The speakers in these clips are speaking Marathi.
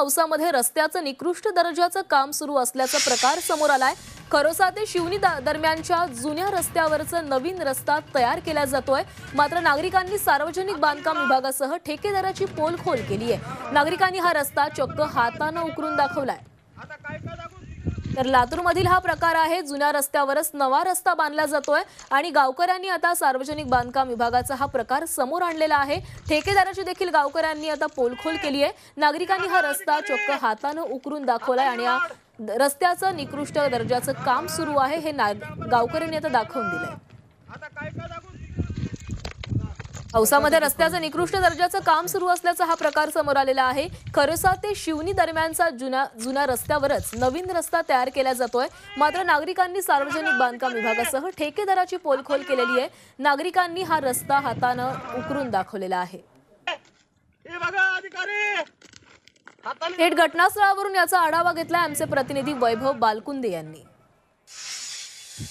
नवसामध्ये रस्त्याचं निकृष्ट दर्जाचं काम सुरू असल्याचा प्रकार समोर आलाय. खरोसा ते शिवनी द- दरम्यानच्या जुन्या रस्त्यावरचं नवीन रस्ता तयार केला जातोय. मात्र नागरिकांनी सार्वजनिक बांधकाम विभागासह ठेकेदाराची पोलखोल केली आहे नागरिकांनी हा रस्ता चक्क हातानं उकरून दाखवलाय. तर लातूरमधील हा प्रकार आहे. जुन्या रस्त्यावरच नवा रस्ता बांधला जातोय आणि गावकऱ्यांनी आता सार्वजनिक बांधकाम विभागाचा हा प्रकार समोर आणलेला आहे. ठेकेदाराची देखील गावकऱ्यांनी आता पोलखोल केली आहे नागरिकांनी हा रस्ता चक्क हातानं उकरून दाखवलाय आणि या रस्त्याचं निकृष्ट दर्जाचं काम सुरू आहे हे गावकऱ्यांनी आता दाखवून दिलंय. औसामध्ये रस्त्याचं निकृष्ट दर्जाचं काम सुरू असल्याचा हा प्रकार समोर आलेला आहे. खरोसा ते शिवनी दरम्यानचा जुना जुन्या रस्त्यावरच नवीन रस्ता तयार केला जातोय. मात्र नागरिकांनी सार्वजनिक बांधकाम विभागासह ठेकेदाराची पोलखोल केलेली आहे. नागरिकांनी हा रस्ता हातानं उकरून दाखवलेला आहे. हे थेट घटनास्थळावरून याचा आढावा घेतला आमचे प्रतिनिधी वैभव बालकुंदे यांनी.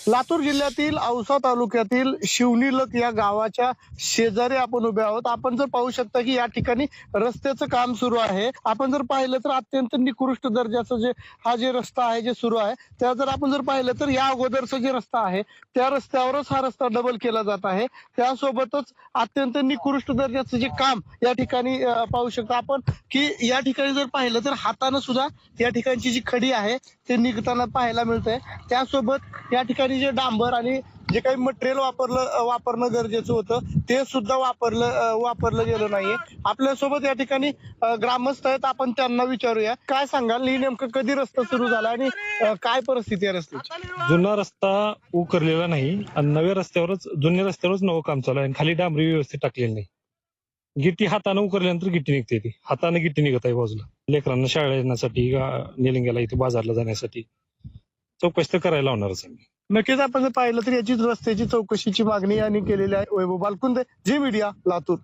लातूर जिल्ह्यातील औसा तालुक्यातील शिवनीलक या गावाच्या शेजारी आपण उभे आहोत. आपण जर पाहू शकता की या ठिकाणी रस्त्याचं काम सुरू आहे. आपण जर पाहिलं तर अत्यंत निकृष्ट दर्जाचं जे हा जे रस्ता आहे जे सुरू आहे त्या जर आपण जर पाहिलं तर या अगोदरचा जे रस्ता आहे त्या रस्त्यावरच हा रस्ता डबल केला जात आहे. त्यासोबतच अत्यंत निकृष्ट दर्जाचं जे काम या ठिकाणी पाहू शकतो आपण की या ठिकाणी जर पाहिलं तर हातानं सुद्धा या ठिकाणची जी खडी आहे ते निघताना पाहायला मिळतंय. त्यासोबत या ठिकाणी ठिकाणी जे डांबर आणि जे काही मटेरियल वापरलं वापरणं गरजेचं होतं ते सुद्धा वापरलं वापरलं गेलं नाहीये. आपल्यासोबत या ठिकाणी ग्रामस्थ आहेत आपण त्यांना विचारूया. काय सांगाल? ही नेमकं कधी रस्ता सुरू झाला आणि काय परिस्थिती आहे रस्त्याची? जुना रस्ता उकरलेला नाही आणि नव्या रस्त्यावरच जुन्या रस्त्यावरच नवं काम चालू आहे आणि खाली डांबरी व्यवस्थित टाकलेली नाही. गिट्टी हाताने उकरल्यानंतर गिट्टी निघते ती. हाताने गिट्टी निघत आहे बाजूला. लेकरांना शाळा येण्यासाठी गा- निलिंग्याला इथे बाजारला जाण्यासाठी. चौकशी तर करायला होणारच आम्ही. नक्कीच आपण जर पाहिलं तर याची रस्त्याची चौकशीची मागणी यांनी केलेली आहे. वैभव बालकुंदे जी मीडिया लातूर.